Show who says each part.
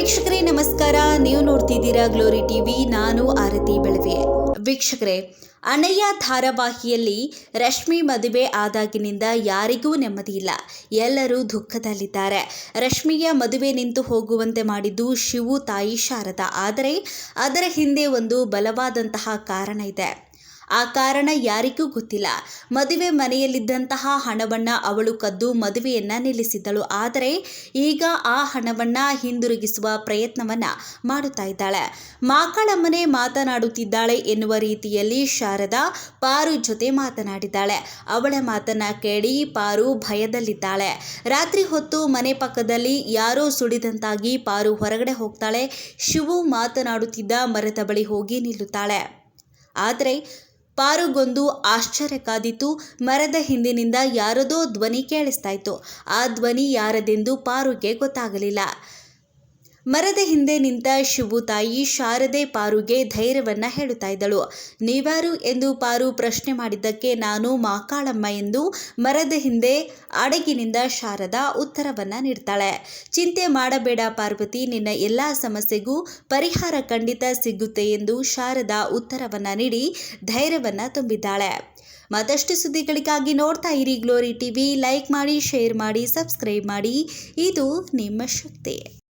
Speaker 1: ವೀಕ್ಷಕರೇ, ನಮಸ್ಕಾರ. ನೀವು ನೋಡ್ತಿದ್ದೀರಾ ಗ್ಲೋರಿ ಟಿವಿ. ನಾನು ಆರತಿ ಬೆಳವೆ. ವೀಕ್ಷಕರೇ, ಅನಯ್ಯ ಧಾರಾವಾಹಿಯಲ್ಲಿ ರಶ್ಮಿ ಮದುವೆ ಆದಾಗಿನಿಂದ ಯಾರಿಗೂ ನೆಮ್ಮದಿ ಇಲ್ಲ. ಎಲ್ಲರೂ ದುಃಖದಲ್ಲಿದ್ದಾರೆ. ರಶ್ಮಿಯ ಮದುವೆ ನಿಂತು ಹೋಗುವಂತೆ ಮಾಡಿದ್ದು ಶಿವು ತಾಯಿ ಶಾರದಾ. ಆದರೆ ಅದರ ಹಿಂದೆ ಒಂದು ಬಲವಾದಂತಹ ಕಾರಣ ಇದೆ. ಆ ಕಾರಣ ಯಾರಿಗೂ ಗೊತ್ತಿಲ್ಲ. ಮದುವೆ ಮನೆಯಲ್ಲಿದ್ದಂತಹ ಹಣವನ್ನು ಅವಳು ಕದ್ದು ಮದುವೆಯನ್ನ ನಿಲ್ಲಿಸಿದ್ದಳು. ಆದರೆ ಈಗ ಆ ಹಣವನ್ನ ಹಿಂದಿರುಗಿಸುವ ಪ್ರಯತ್ನವನ್ನ ಮಾಡುತ್ತಾ ಇದ್ದಾಳೆ. ಮನೆ ಮಾತನಾಡುತ್ತಿದ್ದಾಳೆ ಎನ್ನುವ ರೀತಿಯಲ್ಲಿ ಶಾರದಾ ಪಾರು ಜೊತೆ ಮಾತನಾಡಿದ್ದಾಳೆ. ಅವಳ ಮಾತನ್ನ ಕೇಳಿ ಪಾರು ಭಯದಲ್ಲಿದ್ದಾಳೆ. ರಾತ್ರಿ ಹೊತ್ತು ಮನೆ ಪಕ್ಕದಲ್ಲಿ ಯಾರೋ ಸುಳಿದಂತಾಗಿ ಪಾರು ಹೊರಗಡೆ ಹೋಗ್ತಾಳೆ. ಶಿವು ಮಾತನಾಡುತ್ತಿದ್ದ ಮರದ ಬಳಿ ಹೋಗಿ ನಿಲ್ಲುತ್ತಾಳೆ. ಆದರೆ ಪಾರುಗೊಂದು ಆಶ್ಚರ್ಯ ಕಾದಿತು ಮರದ ಹಿಂದಿನಿಂದ ಯಾರದೋ ಧ್ವನಿ ಕೇಳಿಸ್ತಾ ಇತ್ತು ಆ ಧ್ವನಿ ಯಾರದೆಂದು ಪಾರುಗೆ ಗೊತ್ತಾಗಲಿಲ್ಲ. ಮರದ ಹಿಂದೆ ನಿಂತ ಶಿವು ತಾಯಿ ಶಾರದೆ ಪಾರುಗೆ ಧೈರ್ಯವನ್ನ ಹೇಳುತ್ತಾ ಇದ್ದಳು. ನೀವಾರು ಎಂದು ಪಾರು ಪ್ರಶ್ನೆ ಮಾಡಿದ್ದಕ್ಕೆ ನಾನು ಮಾಕಾಳಮ್ಮ ಎಂದು ಮರದ ಹಿಂದೆ ಅಡಗಿನಿಂದ ಶಾರದಾ ಉತ್ತರವನ್ನ ನೀಡ್ತಾಳೆ. ಚಿಂತೆ ಮಾಡಬೇಡ ಪಾರ್ವತಿ, ನಿನ್ನ ಎಲ್ಲ ಸಮಸ್ಯೆಗೂ ಪರಿಹಾರ ಖಂಡಿತ ಸಿಗುತ್ತೆ ಎಂದು ಶಾರದಾ ಉತ್ತರವನ್ನ ನೀಡಿ ಧೈರ್ಯವನ್ನ ತುಂಬಿದ್ದಾಳೆ. ಮತ್ತಷ್ಟು ಸುದ್ದಿಗಳಿಗಾಗಿ ನೋಡ್ತಾ ಇರಿ ಗ್ಲೋರಿ ಟಿವಿ. ಲೈಕ್ ಮಾಡಿ, ಶೇರ್ ಮಾಡಿ, ಸಬ್ಸ್ಕ್ರೈಬ್ ಮಾಡಿ. ಇದು ನಿಮ್ಮ ಶಕ್ತಿ.